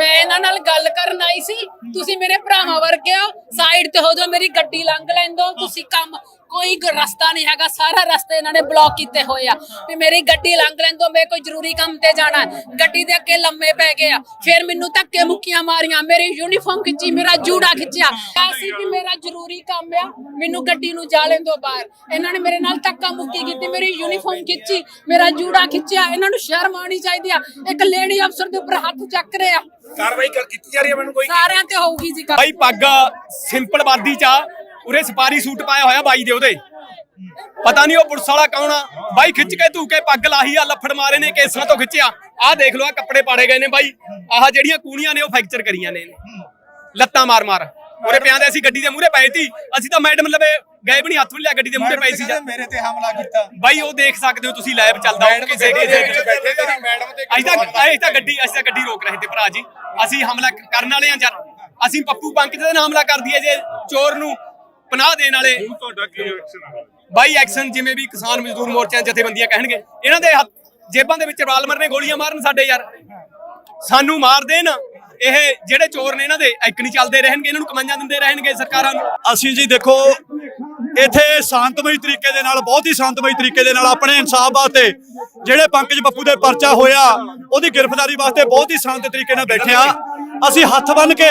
ਮੈਂ ਇਹਨਾਂ ਨਾਲ ਗੱਲ ਕਰਨ ਆਈ ਸੀ। ਤੁਸੀਂ ਮੇਰੇ ਭਰਾਵਾਂ ਵਰਗੇ ਹੋ। ਸਾਈਡ ਤੇ ਹੋ ਜਾਓ, ਮੇਰੀ ਗੱਡੀ ਲੰਘ ਲੈਂਦੋ ਤੁਸੀਂ ਕੰਮ, ਕੋਈ ਰਸਤਾ ਨਹੀਂ ਹੈਗਾ। ਸਾਰਾ ਰਸਤੇ ਇਹਨਾਂ ਨੇ ਬਲੌਕ ਕੀਤੇ ਹੋਏ ਆ। ਵੀ ਮੇਰੀ ਗੱਡੀ ਲੰਘ ਲੈਂਦੋ ਮੈਂ ਕੋਈ ਜ਼ਰੂਰੀ ਕੰਮ ਤੇ ਜਾਣਾ। ਗੱਡੀ ਦੇ ਅੱਗੇ ਲੰਮੇ ਪੈ ਗਏ ਆ। ਫਿਰ ਮੈਨੂੰ ਧੱਕੇ ਮੁੱਕੀਆਂ ਮਾਰੀਆਂ। ਮੇਰੀ ਯੂਨੀਫਾਰਮ ਖਿੱਚੀ, ਮੇਰਾ ਜੂੜਾ ਖਿੱਚਿਆ। ਐਸੀ ਵੀ ਮੇਰਾ ਜ਼ਰੂਰੀ ਕੰਮ ਆ, ਮੈਨੂੰ ਗੱਡੀ ਨੂੰ ਜਾ ਲੈਂਦੋ ਬਾਹਰ। ਇਹਨਾਂ ਨੇ ਮੇਰੇ ਨਾਲ ਧੱਕਾ ਮੁੱਕੀ ਕੀਤੀ, ਮੇਰੀ ਯੂਨੀਫਾਰਮ ਖਿੱਚੀ, ਮੇਰਾ ਜੂੜਾ ਖਿੱਚਿਆ। ਇਹਨਾਂ ਨੂੰ ਸ਼ਰਮ ਆਉਣੀ ਚਾਹੀਦੀ ਆ। ਇੱਕ ਲੇਡੀ ਅਫਸਰ ਦੇ ਉੱਪਰ ਹੱਥ ਚੱਕ ਰਿਹਾ। ਕਾਰਵਾਈ ਕਰ ਕੀਤੀ ਜਾ ਰਹੀ ਹੈ ਮੈਨੂੰ ਕੋਈ? ਸਾਰਿਆਂ ਤੇ ਹੋਊਗੀ ਜੀ ਬਾਈ ਪੱਗ ਸਿੰਪਲ ਵਰਦੀ ਚ ਆ ਉਰੇ ਸਪਾਰੀ ਸੂਟ ਪਾਇਆ ਹੋਇਆ ਬਾਈ ਦੇ ਉਹਦੇ। ਪਤਾ ਨਹੀਂ ਉਹ ਪੁਲਿਸ ਵਾਲਾ ਕੌਣ ਆ। ਬਾਈ ਖਿੱਚ ਕੇ ਧੂ ਕੇ ਪੱਗ ਲਾਹੀ ਆ ਲੱਫੜ ਮਾਰੇ ਨੇ ਕੇਸਾਂ ਤੋਂ ਖਿੱਚਿਆ। ਆਹ ਦੇਖ ਲਓ ਆ ਕੱਪੜੇ ਪਾੜੇ ਗਏ ਨੇ ਬਾਈ। ਆਹ ਜਿਹੜੀਆਂ ਕੂਣੀਆਂ ਨੇ ਉਹ ਫ੍ਰੈਕਚਰ ਕਰੀਆਂ ਨੇ ਇਹਨੇ। ਲੱਤਾਂ ਮਾਰ ਮਾਰ ਉਰੇ ਪਿਆਂ ਦੇ ਅਸੀਂ ਗੱਡੀ ਦੇ ਮੂਹਰੇ ਪਏ ਸੀ। ਅਸੀਂ ਤਾਂ ਮੈਡਮ ਲਵੇ ਗਏ ਵੀ ਨਹੀਂ ਹੱਥ ਵੀ ਨੀ ਲਿਆ ਗੱਡੀ ਦੇ ਮੂਹਰੇ ਪਏ ਸੀ ਮੇਰੇ ਤੇ ਹਮਲਾ ਕੀਤਾ। ਬਾਈ ਉਹ ਦੇਖ ਸਕਦੇ ਹੋ ਤੁਸੀਂ ਲਾਈਵ ਚੱਲਦਾ ਉਹ ਕਿਸੇ ਕਿਸੇ ਵਿੱਚ ਬੈਠੇ ਤੇਰੀ ਮੈਡਮ ਤੇ ਅਸੀਂ ਤਾਂ ਅਸੀਂ ਤਾਂ ਗੱਡੀ ਅਸੀਂ ਤਾਂ ਗੱਡੀ ਰੋਕ ਰਹੇ ਤੇ ਭਰਾ ਜੀ। ਅਸੀਂ ਹਮਲਾ ਕਰਨ ਵਾਲੇ ਆ ਯਾਰ ਅਸੀਂ ਪੱਪੂ ਪੰਕ ਦੇ ਨਾਲ ਹਮਲਾ ਕਰ ਦਈਏ ਜੇ ਚੋਰ ਨੂੰ ਪਨਾਹ ਦੇਣ ਵਾਲੇ। ਤੁਹਾਡਾ ਕੀ ਐਕਸ਼ਨ ਹੈ ਬਾਈ ਐਕਸ਼ਨ ਜਿਵੇਂ ਵੀ ਕਿਸਾਨ ਮਜ਼ਦੂਰ ਮੋਰਚਿਆਂ ਜਥੇਬੰਦੀਆਂ ਕਹਿਣਗੇ। ਇਹਨਾਂ ਦੇ ਹੱਥ- ਜੇਬਾਂ ਦੇ ਵਿੱਚ ਰਿਵਾਲਵਰ ਨੇ ਗੋਲੀਆਂ ਮਾਰਨ ਸਾਡੇ ਯਾਰ। ਸਾਨੂੰ ਮਾਰ ਦੇਣ। ਇਹ ਜਿਹੜੇ ਚੋਰ ਨੇ ਇਹਨਾਂ ਦੇ ਇੱਕ ਨਹੀਂ ਚੱਲਦੇ, ਰਹਿਣਗੇ, ਇਹਨਾਂ ਨੂੰ ਕਮਾਈਆਂ ਦਿੰਦੇ ਰਹਿਣਗੇ ਸਰਕਾਰਾਂ ਨੂੰ। ਅਸੀਂ ਜੀ ਦੇਖੋ, ਇੱਥੇ ਸ਼ਾਂਤਮਈ ਤਰੀਕੇ ਦੇ ਨਾਲ, ਬਹੁਤ ਹੀ ਸ਼ਾਂਤਮਈ ਤਰੀਕੇ ਦੇ ਨਾਲ ਆਪਣੇ ਇਨਸਾਫ ਵਾਸਤੇ ਜਿਹੜੇ ਪੰਕਜ ਬੱਪੂ ਦੇ ਪਰਚਾ ਹੋਇਆ, ਉਹਦੀ ਗ੍ਰਿਫਤਾਰੀ ਵਾਸਤੇ ਬਹੁਤ ਹੀ ਸ਼ਾਂਤ ਤਰੀਕੇ ਨਾਲ ਬੈਠੇ ਆ ਅਸੀਂ ਹੱਥ ਬੰਨ ਕੇ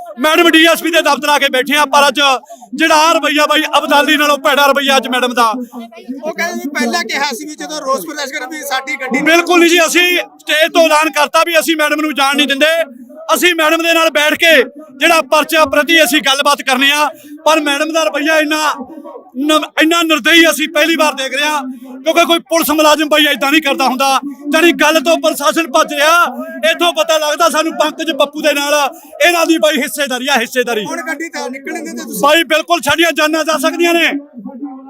ਮੈਡਮ ਡੀਐਸਪੀ ਦੇ ਦਫ਼ਤਰ ਆ ਕੇ ਬੈਠੇ ਆ ਪਰ ਅੱਜ ਜਿਹੜਾ ਆਹ ਰਵੱਈਆ ਬਾਈ ਅਬਦਾਲੀ ਨਾਲੋਂ ਭੈੜਾ ਰਵੱਈਆ ਅੱਜ ਮੈਡਮ ਦਾ। ਉਹ ਕਹਿੰਦੇ ਪਹਿਲਾਂ ਕਿਹਾ ਸੀ ਵੀ ਜਦੋਂ ਰੋਸ ਪ੍ਰਦਰਸ਼ਨ ਵੀ ਸਾਡੀ ਗੱਡੀ ਬਿਲਕੁਲ ਨਹੀਂ ਜੀ ਅਸੀਂ ਸਟੇਜ ਤੋਂ ਐਲਾਨ ਕਰਤਾ ਵੀ ਅਸੀਂ ਮੈਡਮ ਨੂੰ ਜਾਣ ਨਹੀਂ ਦਿੰਦੇ। ਅਸੀਂ ਮੈਡਮ ਦੇ ਨਾਲ ਬੈਠ ਕੇ ਜਿਹੜਾ ਪਰਚਾ ਪ੍ਰਤੀ ਅਸੀਂ ਗੱਲਬਾਤ ਕਰਨੀ ਆ। ਪਰ ਮੈਡਮ ਦਾ ਰਵੱਈਆ ਇੰਨਾ ਇੰਨਾ ਨਿਰਦਈ ਅਸੀਂ ਪਹਿਲੀ ਵਾਰ ਦੇਖ ਰਹੇ ਹਾਂ ਕਿਉਂਕਿ ਕੋਈ ਪੁਲਿਸ ਮੁਲਾਜ਼ਮ ਬਾਈ ਇਦਾਂ ਨਹੀਂ ਕਰਦਾ ਹੁੰਦਾ। ਜਾਨੀ ਗੱਲ ਤੋਂ ਪ੍ਰਸ਼ਾਸਨ ਭੱਜ ਰਿਹਾ ਇੱਥੋਂ ਪਤਾ ਲੱਗਦਾ ਸਾਨੂੰ ਪੰਕਜ ਬੱਪੂ ਦੇ ਨਾਲ ਇਹਨਾਂ ਦੀ ਬਾਈ ਹਿੱਸੇਦਾਰੀ ਆ ਹਿੱਸੇਦਾਰੀ। ਹੁਣ ਗੱਡੀ ਤਾਂ ਨਿਕਲਣ ਦਿੰਦੇ ਤੁਸੀਂ ਬਾਈ ਬਿਲਕੁਲ ਸਾਡੀਆਂ ਜਾਨਾਂ ਜਾ ਸਕਦੀਆਂ ਨੇ।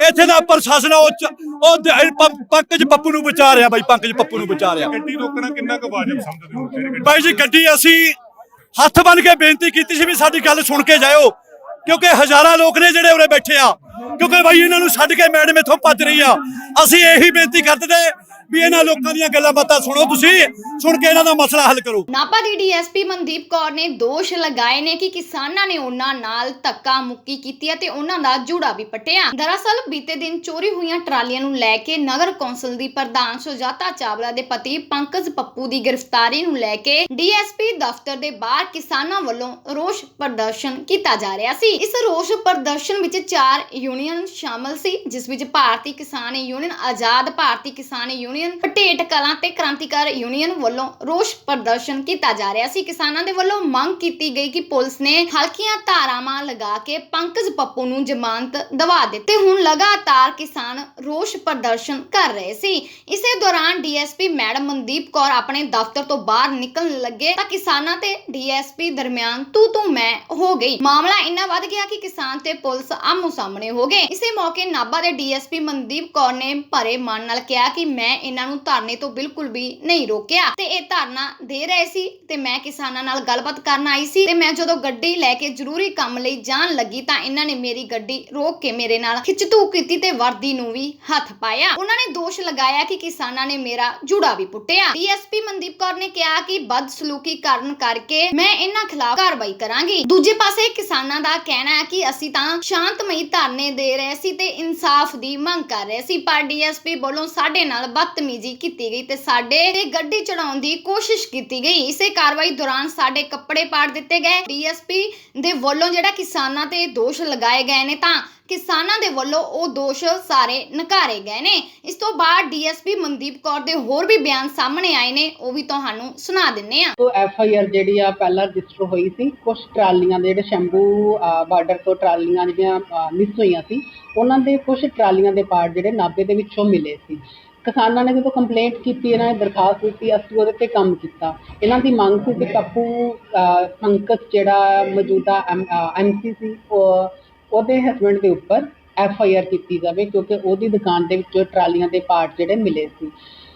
ਇੱਥੇ ਦਾ ਪ੍ਰਸ਼ਾਸਨ ਆ, ਉਹ ਚ- ਉਹ ਦ- ਪ- ਪੰਕਜ ਪੱਪੂ ਨੂੰ ਬਚਾ ਰਿਹਾ ਬਾਈ ਪੰਕਜ ਪੱਪੂ ਨੂੰ ਬਚਾ ਰਿਹਾ। ਗੱਡੀ ਰੋਕਣਾ ਕਿੰਨਾ ਕੁ ਵਾਜਬ ਸਮਝਦੇ ਹੋ ਗੱਡੀ ਬਾਈ ਜੀ ਗੱਡੀ ਅਸੀਂ ਹੱਥ ਬੰਨ ਕੇ ਬੇਨਤੀ ਕੀਤੀ ਸੀ ਵੀ ਸਾਡੀ ਗੱਲ ਸੁਣ ਕੇ ਜਾਇਓ ਕਿਉਂਕਿ ਹਜ਼ਾਰਾਂ ਲੋਕ ਨੇ ਜਿਹੜੇ ਉਰੇ ਬੈਠੇ ਆ। ਕਿਉਂਕਿ ਬਾਈ ਇਹਨਾਂ ਨੂੰ ਛੱਡ ਕੇ ਮੈਡਮ ਇੱਥੋਂ ਭੱਜ ਰਹੀ ਆ। ਅਸੀਂ ਇਹੀ ਬੇਨਤੀ ਕਰਦੇ ਤੇ ਵੀ ਇਹਨਾਂ ਲੋਕਾਂ ਦੀਆਂ ਗੱਲਾਂ ਬਾਤਾਂ ਸੁਣੋ ਤੁਸੀਂ, ਸੁਣ ਕੇ ਇਹਨਾਂ ਦਾ ਮਸਲਾ ਹੱਲ ਕਰੋ। ਨਾਪਾ ਦੀ ਡੀਐਸਪੀ ਮਨਦੀਪ ਕੌਰ ਨੇ ਦੋਸ਼ ਲਗਾਏ ਨੇ ਕਿ ਕਿਸਾਨਾਂ ਨੇ ਉਹਨਾਂ ਨਾਲ ਧੱਕਾ ਮੁੱਕੀ ਕੀਤੀ ਹੈ ਉਹਨਾਂ ਦਾ ਜੂੜਾ ਵੀ ਪਟਿਆ। ਦਰਅਸਲ ਬੀਤੇ ਦਿਨ ਚੋਰੀ ਹੋਈਆਂ ਟਰਾਲੀਆਂ ਨੂੰ ਲੈ ਕੇ ਨਗਰ ਕੌਂਸਲ ਦੀ ਪ੍ਰਧਾਨ ਸੁਜਾਤਾ ਚਾਵਲਾ ਦੇ ਪਤੀ ਪੰਕਜ ਪੱਪੂ ਦੀ ਗ੍ਰਿਫਤਾਰੀ ਨੂੰ ਲੈ ਕੇ ਡੀਐਸਪੀ ਦਫ਼ਤਰ ਦੇ ਬਾਹਰ ਕਿਸਾਨਾਂ ਵੱਲੋਂ ਰੋਸ ਪ੍ਰਦਰਸ਼ਨ ਕੀਤਾ ਜਾ ਰਿਹਾ ਸੀ। ਇਸ ਰੋਸ ਪ੍ਰਦਰਸ਼ਨ ਵਿੱਚ ਚਾਰ ਯੂਨੀਅਨ ਸ਼ਾਮਲ ਸੀ, ਜਿਸ ਵਿੱਚ ਭਾਰਤੀ ਕਿਸਾਨ ਯੂਨੀਅਨ, ਆਜ਼ਾਦ ਭਾਰਤੀ ਕਿਸਾਨ ਯੂਨੀਅਨ ਪਟੇਟ ਕਲਾਂ ਤੇ ਕ੍ਰਾਂਤੀਕਾਰ ਯੂਨੀਅਨ ਵੱਲੋਂ ਰੋਸ ਪ੍ਰਦਰਸ਼ਨ ਕੀਤਾ ਜਾ ਰਿਹਾ ਸੀ। ਕਿਸਾਨਾਂ ਦੇ ਵੱਲੋਂ ਮੰਗ ਕੀਤੀ ਗਈ ਕਿ ਪੁਲਿਸ ਨੇ ਹਲਕੀਆਂ ਧਾਰਾਵਾਂ ਲਗਾ ਕੇ ਪੰਕਜ ਪੱਪੂ ਨੂੰ ਜ਼ਮਾਨਤ ਦਵਾ ਦਿੱਤੇ। ਹੁਣ ਲਗਾਤਾਰ ਕਿਸਾਨ ਰੋਸ ਪ੍ਰਦਰਸ਼ਨ ਕਰ ਰਹੇ ਸੀ। ਇਸੇ ਦੌਰਾਨ ਡੀਐਸਪੀ ਮੈਡਮ ਮਨਦੀਪ ਕੌਰ ਆਪਣੇ ਦਫ਼ਤਰ ਤੋਂ ਬਾਹਰ ਨਿਕਲਣ ਲੱਗੇ ਤਾਂ ਕਿਸਾਨਾਂ ਤੇ ਡੀਐਸਪੀ ਦਰਮਿਆਨ ਤੂੰ ਤੂੰ ਮੈਂ ਹੋ ਗਈ। ਮਾਮਲਾ ਇੰਨਾ ਵੱਧ ਗਿਆ ਕਿ ਕਿਸਾਨ ਤੇ ਪੁਲਿਸ ਆਮੋ ਸਾਹਮਣੇ ਹੋ ਗਏ। ਇਸੇ ਮੌਕੇ ਨਾਭਾ ਦੇ ਡੀਐਸਪੀ ਮਨਦੀਪ ਕੌਰ ਨੇ ਭਰੇ ਮਨ ਨਾਲ ਕਿਹਾ ਕਿ ਮੈਂ ਇਹਨਾਂ ਨੂੰ ਧਰਨੇ ਤੋਂ ਬਿਲਕੁਲ ਵੀ ਨਹੀਂ ਰੋਕਿਆ। ਤੇ ਇਹ ਧਰਨਾ ਦੇ ਰਹੇ ਸੀ ਤੇ ਮੈਂ ਕਿਸਾਨਾਂ ਨਾਲ ਗੱਲਬਾਤ ਕਰਨ ਆਈ ਸੀ ਤੇ ਮੈਂ ਜਦੋਂ ਗੱਡੀ ਲੈ ਕੇ ਜ਼ਰੂਰੀ ਕੰਮ ਲਈ ਜਾਣ ਲੱਗੀ ਤਾਂ ਇਹਨਾਂ ਨੇ ਮੇਰੀ ਗੱਡੀ ਰੋਕ ਕੇ ਮੇਰੇ ਨਾਲ ਖਿੱਚਤੂ ਕੀਤੀ ਤੇ ਵਰਦੀ ਨੂੰ ਵੀ ਹੱਥ ਪਾਇਆ। ਉਹਨਾਂ ਨੇ ਦੋਸ਼ ਲਗਾਇਆ ਕਿ ਕਿਸਾਨਾਂ ਨੇ ਮੇਰਾ ਜੂੜਾ ਵੀ ਪੁੱਟਿਆ। ਡੀਐਸਪੀ ਮਨਦੀਪ ਕੌਰ ਨੇ ਕਿਹਾ ਕਿ ਬਦਸਲੂਕੀ ਕਰਨ ਕਰਕੇ ਮੈਂ ਇਹਨਾਂ ਖਿਲਾਫ ਕਾਰਵਾਈ ਕਰਾਂਗੀ। ਦੂਜੇ ਪਾਸੇ ਕਿਸਾਨਾਂ ਦਾ ਕਹਿਣਾ ਹੈ ਕਿ ਅਸੀਂ ਤਾਂ ਸ਼ਾਂਤਮਈ ਧਰਨੇ ਦੇ ਰਹੇ ਸੀ ਤੇ ਇਨਸਾਫ ਦੀ ਮੰਗ ਕਰ ਰਹੇ ਸੀ, ਪਰ ਡੀਐਸਪੀ ਵੱਲੋਂ ਸਾਡੇ ਨਾਲ ਬਦਤਮੀਜ਼ੀ ਬਦਤਮੀਜ਼ੀ ਕੀਤੀ ਗਈ ਤੇ ਸਾਡੇ ਤੇ ਗੱਡੀ ਚੜਾਉਣ ਦੀ ਕੋਸ਼ਿਸ਼ ਕੀਤੀ ਗਈ। ਇਸੇ ਕਾਰਵਾਈ ਦੌਰਾਨ ਸਾਡੇ ਕੱਪੜੇ ਪਾੜ ਦਿੱਤੇ ਗਏ। ਡੀਐਸਪੀ ਦੇ ਵੱਲੋਂ ਜਿਹੜਾ ਕਿਸਾਨਾਂ ਤੇ ਦੋਸ਼ ਲਗਾਏ ਗਏ ਨੇ ਤਾਂ ਕਿਸਾਨਾਂ ਦੇ ਵੱਲੋਂ ਉਹ ਦੋਸ਼ ਸਾਰੇ ਨਕਾਰੇ ਗਏ ਨੇ। ਇਸ ਤੋਂ ਬਾਅਦ ਡੀਐਸਪੀ ਮਨਦੀਪ ਕੌਰ ਦੇ ਹੋਰ ਵੀ ਬਿਆਨ ਸਾਹਮਣੇ ਆਏ ਨੇ, ਉਹ ਵੀ ਤੁਹਾਨੂੰ ਸੁਣਾ ਦਿੰਨੇ ਆ। ਤੋਂ ਐਫ ਆਈ ਆਰ ਜਿਹੜੀ ਆ ਪਹਿਲਾਂ ਰਜਿਸਟਰ ਹੋਈ ਸੀ ਕੁਝ ਟਰਾਲੀਆਂ ਦੇ ਜਿਹੜੇ ਸ਼ੰਭੂ ਬਾਰਡਰ ਤੋਂ ਟਰਾਲੀਆਂ ਜਿਹੜੀਆਂ ਮਿਸ ਹੋਈਆਂ ਸੀ, ਉਹਨਾਂ ਦੇ ਕੁਝ ਟਰਾਲੀਆਂ ਦੇ ਪਾਰਟ ਜਿਹੜੇ ਨਾਭੇ ਦੇ ਵਿੱਚੋਂ ਮਿਲੇ ਸੀ। ਕਿਸਾਨਾਂ ਨੇ ਜਦੋਂ ਕੰਪਲੇਂਟ ਕੀਤੀ ਇਹਨਾਂ ਨੇ ਦਰਖਾਸਤ ਦਿੱਤੀ ਅਸੀਂ ਉਹਦੇ ਤੇ ਕੰਮ ਕੀਤਾ। ਇਹਨਾਂ ਦੀ ਮੰਗ ਸੀ ਕਿ ਕੱਪੂ ਅਹ, ਜਿਹੜਾ ਮੌਜੂਦਾ ਐਮ ਸੀ ਸੀ ਉਹਦੇ ਹਸਬੰਡ ਦੇ ਉੱਪਰ ਐਫ ਆਈ ਆਰ ਕੀਤੀ ਜਾਵੇ ਕਿਉਂਕਿ ਉਹਦੀ ਦੁਕਾਨ ਦੇ ਵਿੱਚੋਂ ਟਰਾਲੀਆਂ ਦੇ ਪਾਰਟ ਜਿਹੜੇ ਮਿਲੇ ਸੀ।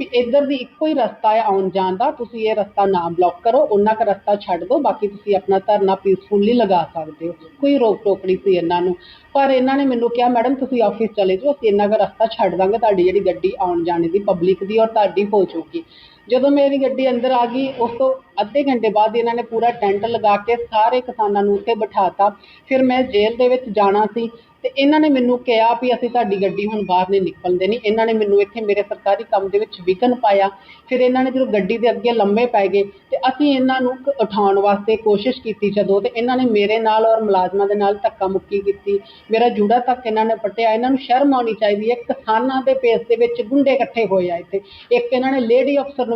ਵੀ ਇੱਧਰ ਦੀ ਇੱਕੋ ਹੀ ਰਸਤਾ ਹੈ ਆਉਣ ਜਾਣ ਦਾ, ਤੁਸੀਂ ਇਹ ਰਸਤਾ ਨਾ ਬਲੌਕ ਕਰੋ ਉਹਨਾਂ ਦਾ ਰਸਤਾ ਛੱਡ ਦਿਓ, ਬਾਕੀ ਤੁਸੀਂ ਆਪਣਾ ਧਰਨਾ ਪੀਸਫੁਲੀ ਲਗਾ ਸਕਦੇ ਹੋ। ਕੋਈ ਰੋਕ ਟੋਕ ਨਹੀਂ ਸੀ ਇਹਨਾਂ ਨੂੰ। ਪਰ ਇਹਨਾਂ ਨੇ ਮੈਨੂੰ ਕਿਹਾ, ਮੈਡਮ, ਤੁਸੀਂ ਆਫਿਸ ਚਲੇ ਜਾਓ, ਅਸੀਂ ਇਹਨਾਂ ਦਾ ਰਸਤਾ ਛੱਡ ਦਾਂਗੇ, ਤੁਹਾਡੀ ਜਿਹੜੀ ਗੱਡੀ ਆਉਣ ਜਾਣ ਦੀ ਪਬਲਿਕ ਦੀ ਔਰ ਤੁਹਾਡੀ ਹੋ ਜਾਊਗੀ ਜਦੋਂ ਮੇਰੀ ਗੱਡੀ ਅੰਦਰ ਆ ਗਈ, ਉਸ ਤੋਂ ਅੱਧੇ ਘੰਟੇ ਬਾਅਦ ਇਹਨਾਂ ਨੇ ਪੂਰਾ ਟੈਂਟ ਲਗਾ ਕੇ ਸਾਰੇ ਕਿਸਾਨਾਂ ਨੂੰ ਉੱਥੇ ਬਿਠਾਤਾ। ਫਿਰ ਮੈਂ ਜੇਲ੍ਹ ਦੇ ਵਿੱਚ ਜਾਣਾ ਸੀ ਅਤੇ ਇਹਨਾਂ ਨੇ ਮੈਨੂੰ ਕਿਹਾ ਵੀ ਅਸੀਂ ਤੁਹਾਡੀ ਗੱਡੀ ਹੁਣ ਬਾਹਰ ਨਹੀਂ ਨਿਕਲਣ ਦੇਣੀ ਇਹਨਾਂ ਨੇ ਮੈਨੂੰ ਇੱਥੇ ਮੇਰੇ ਸਰਕਾਰੀ ਕੰਮ ਦੇ ਵਿੱਚ ਵਿਘਨ ਪਾਇਆ। ਫਿਰ ਇਹਨਾਂ ਨੇ ਜਦੋਂ ਗੱਡੀ ਦੇ ਅੱਗੇ ਲੰਮੇ ਪੈ ਗਏ ਅਤੇ ਅਸੀਂ ਇਹਨਾਂ ਨੂੰ ਉਠਾਉਣ ਵਾਸਤੇ ਕੋਸ਼ਿਸ਼ ਕੀਤੀ ਜਦੋਂ ਅਤੇ ਇਹਨਾਂ ਨੇ ਮੇਰੇ ਨਾਲ ਔਰ ਮੁਲਾਜ਼ਮਾਂ ਦੇ ਨਾਲ ਧੱਕਾ ਮੁੱਕੀ ਕੀਤੀ। ਮੇਰਾ ਜੂੜਾ ਤੱਕ ਇਹਨਾਂ ਨੇ ਪੱਟਿਆ। ਇਹਨਾਂ ਨੂੰ ਸ਼ਰਮ ਆਉਣੀ ਚਾਹੀਦੀ ਹੈ। ਕਿਸਾਨਾਂ ਦੇ ਪੇਸ ਦੇ ਵਿੱਚ ਗੁੰਡੇ ਇਕੱਠੇ ਹੋਏ ਆ ਇੱਥੇ। ਇੱਕ ਇਹਨਾਂ ਨੇ ਲੇਡੀ ਅਫਸਰ ਨੂੰ